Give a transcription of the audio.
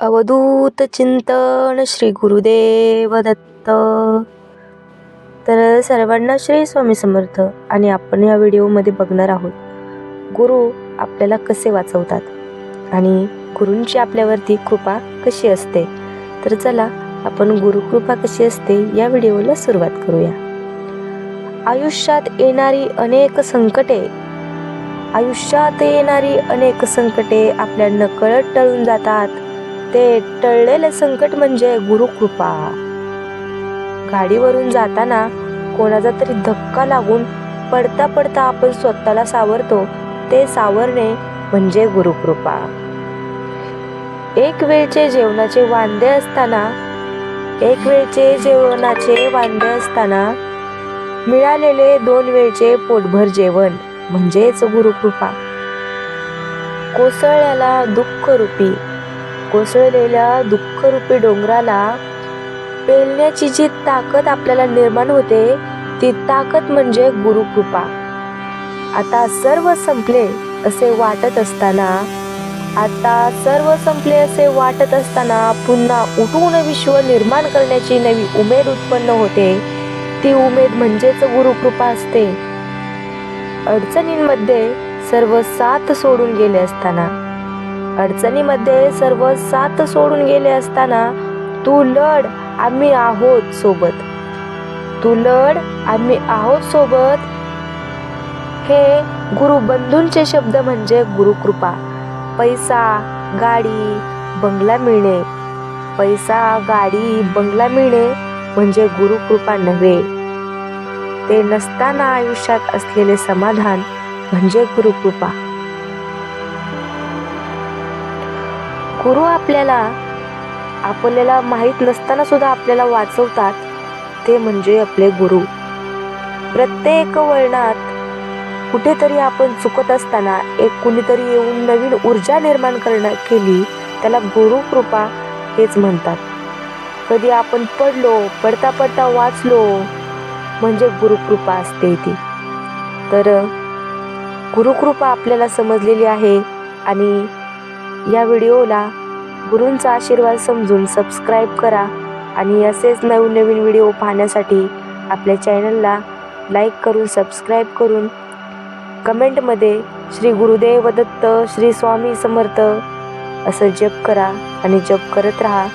अवधूत चिंतन श्री गुरुदेव दत्त तर सर्वांना श्री स्वामी समर्थ. आणि आपण या व्हिडिओमध्ये बघणार आहोत गुरु आपल्याला कसे वाचवतात? आणि गुरूंची आपल्यावरती कृपा कशी असते? तर चला आपण गुरुकृपा कशी असते या व्हिडिओला सुरुवात करूया. आयुष्यात येणारी अनेक संकटे. आयुष्यात येणारी अनेक संकटे आपल्या नकळत टळून जातात. ते टळलेले संकट म्हणजे गुरुकृपा. गाडीवरून जाताना कोणाचा तरी धक्का लागून पडता पडता आपण स्वतःला सावरतो ते सावरणे म्हणजे गुरुकृपा. एक वेळचे जेवणाचे वांदे असताना एक वेळचे जेवणाचे वांदे असताना मिळालेले दोन वेळचे पोटभर जेवण म्हणजेच गुरुकृपा. कोसळल्याला दुःख रूपी कोसळलेल्या दुःखरूपी डोंगराला पेलण्याची जी ताकद आपल्याला निर्माण होते ती ताकद म्हणजे गुरुकृपा. आता सर्व संपले असे वाटत असताना आता सर्व संपले असे वाटत असताना पुन्हा उठून विश्व निर्माण करण्याची नवी उमेद उत्पन्न होते. ती उमेद म्हणजेच गुरुकृपा असते. अडचणींमध्ये सर्व साथ सोडून गेले असताना अडचणीमध्ये सर्व साथ सोडून गेले असताना तू लढ आम्ही आहोत सोबत. तू लढ आम्ही आहोत सोबत. हे गुरुबंधूंचे शब्द म्हणजे गुरुकृपा. पैसा गाडी बंगला मिळणे. पैसा गाडी बंगला मिळणे म्हणजे गुरुकृपा नव्हे. ते नसताना आयुष्यात असलेले समाधान म्हणजे गुरुकृपा. गुरु आपल्याला आपल्याला माहीत नसताना सुद्धा आपल्याला वाचवतात ते म्हणजे आपले गुरु. प्रत्येक वळणात कुठेतरी आपण चुकत असताना एक कुणीतरी येऊन नवीन ऊर्जा निर्माण करणं केली त्याला गुरुकृपा हेच म्हणतात. कधी आपण पडलो पडता पडता वाचलो म्हणजे गुरुकृपा असते ती. तर गुरुकृपा आपल्याला समजलेली आहे आणि या व्हिडिओला गुरूंचा आशीर्वाद समजून सबस्क्राईब करा आणि असेच नवीन नवीन व्हिडिओ पाहण्यासाठी आपल्या चॅनलला लाईक करून सबस्क्राईब करून कमेंटमध्ये श्री गुरुदेव दत्त श्री स्वामी समर्थ असं जप करा आणि जप करत राहा.